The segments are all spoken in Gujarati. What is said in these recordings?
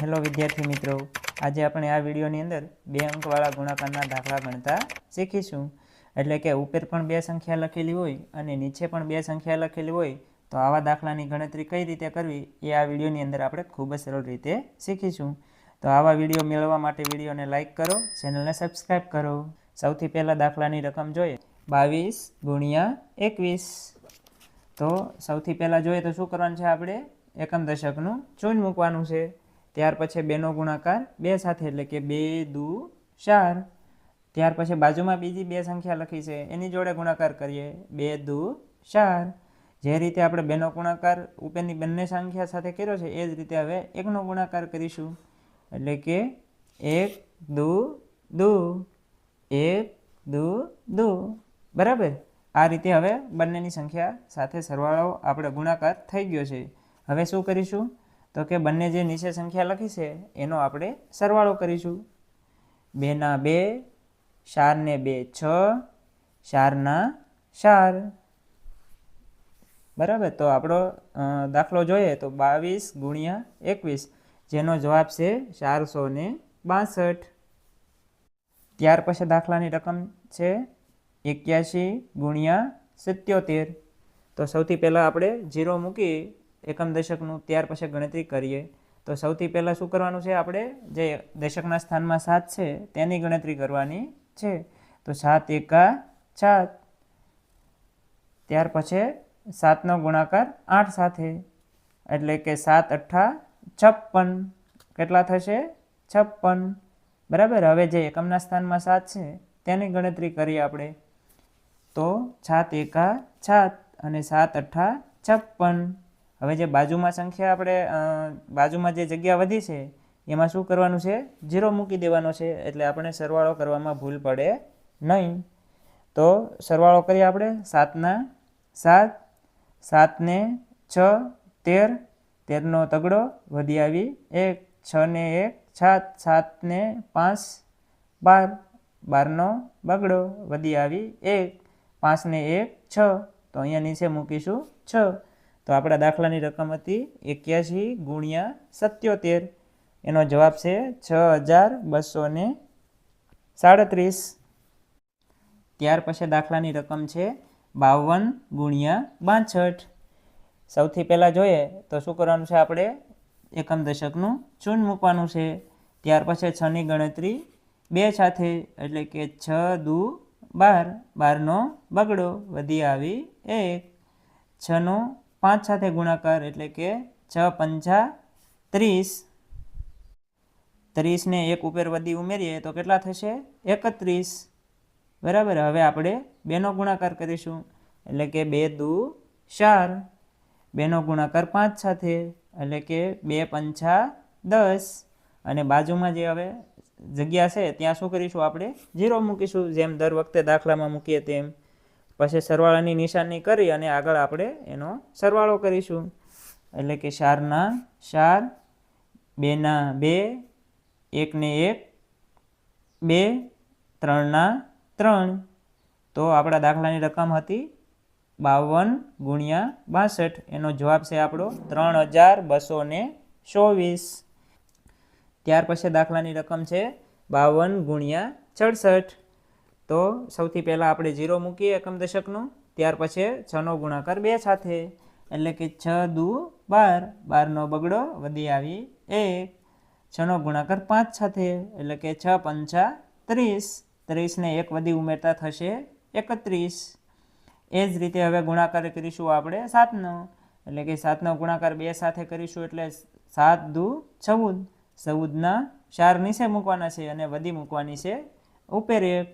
હેલો વિદ્યાર્થી મિત્રો, આજે આપણે આ વિડીયોની અંદર બે અંકવાળા ગુણાકારના દાખલા ગણતા શીખીશું. એટલે કે ઉપર પણ બે સંખ્યા લખેલી હોય અને નીચે પણ બે સંખ્યા લખેલી હોય, તો આવા દાખલાની ગણતરી કઈ રીતે કરવી એ આ વિડીયોની અંદર આપણે ખૂબ જ સરળ રીતે શીખીશું. તો આવા વીડિયો મેળવવા માટે વિડીયોને લાઇક કરો, ચેનલને સબસ્ક્રાઈબ કરો. સૌથી પહેલાં દાખલાની રકમ જોઈએ, બાવીસ ગુણ્યા એકવીસ. તો સૌથી પહેલાં જોઈએ તો શું કરવાનું છે આપણે? એકમ દશકનું ચૂન મૂકવાનું છે. ત્યાર પછી બેનો ગુણાકાર, બે સાથે એટલે કે બે દુ ચાર. ત્યાર પછી બાજુમાં બીજી બે સંખ્યા લખી છે, એની જોડે ગુણાકાર કરીએ, બે દુ ચાર. જે રીતે આપણે બેનો ગુણાકાર ઉપરની બંને સંખ્યા સાથે કર્યો છે, એ જ રીતે હવે એકનો ગુણાકાર કરીશું. એટલે કે એક દુ દુ, એક દુ દુ. બરાબર? આ રીતે હવે બંનેની સંખ્યા સાથે સરવાળો આપણે ગુણાકાર થઈ ગયો છે. હવે શું કરીશું? તો કે બંને જે નીચે સંખ્યા લખી છે, એનો આપણે સરવાળો કરીશું. બેના બે, ચારને બે છ, ચારના ચાર. બરાબર? તો આપણો દાખલો જોઈએ તો બાવીસ ગુણ્યા એકવીસ, જેનો જવાબ છે ચારસો ને બાસઠ. ત્યાર પછી દાખલાની રકમ છે એક્યાસી ગુણ્યા સિત્યોતેર. તો સૌથી પહેલાં આપણે જીરો મૂકી એકમ દશકનું ત્યાર પછી ગણતરી કરીએ, તો સૌથી પહેલાં શું કરવાનું છે આપણે? જે દશકના સ્થાનમાં સાત છે, તેની ગણતરી કરવાની છે. તો સાત એકા સાત. ત્યાર પછી સાતનો ગુણાકાર આઠ સાથે, એટલે કે સાત અઠ્ઠા છપ્પન. કેટલા થશે? છપ્પન. બરાબર? હવે જે એકમના સ્થાનમાં સાત છે, તેની ગણતરી કરીએ આપણે. તો સાત એકા સાત અને સાત અઠ્ઠા છપ્પન. હવે જે બાજુમાં સંખ્યા આપણે બાજુમાં જે જગ્યા વધી છે, એમાં શું કરવાનું છે? જીરો મૂકી દેવાનો છે, એટલે આપણે સરવાળો કરવામાં ભૂલ પડે નહીં. તો સરવાળો કરીએ આપણે, સાતના સાત, સાતને છ, તેર, તેરનો તગડો વધી આવી એક, છને એક, સાત, સાતને પાંચ, બાર, બારનો બગડો વધી આવી એક, પાંચને એક, છ. તો અહીંયા નીચે મૂકીશું છ. તો આપણા દાખલાની રકમ હતી એક્યાસી ગુણ્યા સત્યોતેર. એનો જવાબ છે છ હજાર બસો ને સાડત્રીસ. ત્યાર પછી દાખલાની રકમ છે બાવન ગુણ્યા બાસઠ. સૌથી પહેલાં જોઈએ તો શું કરવાનું છે આપણે? એકમ દશકનું ચૂન મૂકવાનું છે. ત્યાર પછી છની ગણતરી બે સાથે, એટલે કે છ દુ બાર. બારનો બગડો વધી આવી એક. છનો પાંચ સાથે ગુણાકાર એટલે કે છ પંચા ત્રીસ. ત્રીસને એક ઉપર વધી ઉમેરીએ તો કેટલા થશે? એકત્રીસ. બરાબર, હવે આપણે બેનો ગુણાકાર કરીશું. એટલે કે બે દુ ચાર. બેનો ગુણાકાર પાંચ સાથે એટલે કે બે પંચા દસ. અને બાજુમાં જે હવે જગ્યા છે, ત્યાં શું કરીશું આપણે? જીરો મૂકીશું, જેમ દર વખતે દાખલામાં મૂકીએ તેમ. પછી સરવાળાની નિશાની કરી અને આગળ આપણે એનો સરવાળો કરીશું. એટલે કે ચારના ચાર, બેના બે, એકને એક, બે, ત્રણના ત્રણ. તો આપણા દાખલાની રકમ હતી બાવન ગુણ્યા બાસઠ. એનો જવાબ છે આપણો ત્રણ હજાર બસો ને ચોવીસ. ત્યાર પછી દાખલાની રકમ છે બાવન ગુણ્યા છડસઠ. તો સૌથી પહેલાં આપણે જીરો મૂકીએ એકમ દશકનું, ત્યાર પછી છનો ગુણાકાર બે સાથે. એટલે કે છ દુ બાર, બારનો બગડો વધી આવી એક. છનો ગુણાકાર પાંચ સાથે, એટલે કે છ પંચા ત્રીસ. ત્રીસને એક વધી ઉમેરતા થશે એકત્રીસ. એ જ રીતે હવે ગુણાકાર કરીશું આપણે સાતનો. એટલે કે સાતનો ગુણાકાર બે સાથે કરીશું એટલે સાત દુ ચૌદ. ચૌદના ચાર નીચે મૂકવાના છે અને વધી મૂકવાની છે ઉપર એક.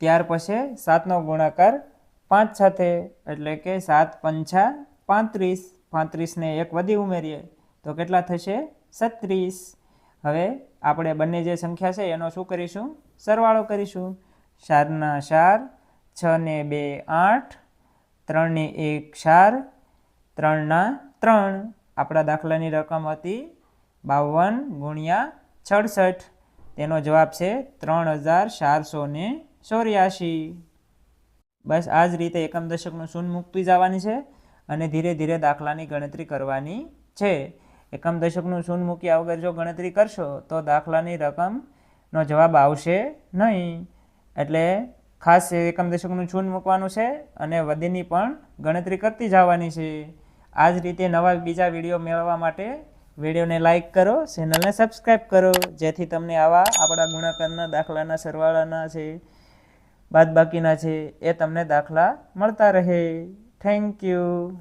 ત્યાર પછી સાતનો ગુણાકાર પાંચ સાથે, એટલે કે સાત પંચા પાંત્રીસ, પાંત્રીસને એક વધી ઉમેરીએ, તો કેટલા થશે? છત્રીસ. હવે આપણે બંને જે સંખ્યા છે, એનો શું કરીશું? સરવાળો કરીશું. ચારના ચાર છ ને બે આઠ ત્રણને એક ચાર, ત્રણના ત્રણ. આપણા દાખલાની રકમ હતી બાવન ગુણ્યા છડસઠ. તેનો જવાબ છે ત્રણ હજાર ચારસો ને ચોર્યાસી બસ આ જ રીતે એકમ દશકનું શૂન્ય મૂકતી જવાની છે અને ધીરે ધીરે દાખલાની ગણતરી કરવાની છે. એકમ દશકનું શૂન્ય મૂક્યા વગર જો ગણતરી કરશો તો દાખલાની રકમનો જવાબ આવશે નહીં. એટલે ખાસ એકમ દશકનું શૂન્ય મૂકવાનું છે અને વધીની પણ ગણતરી કરતી જવાની છે. આ જ રીતે નવા બીજા વીડિયો મેળવવા માટે વિડીયોને લાઈક કરો, ચેનલને સબસ્ક્રાઈબ કરો, જેથી તમને આવા આપણા ગુણાકારના, દાખલાના, સરવાળાના છે બાદબાકીના છે એ તમને દાખલા મળતા રહે. Thank you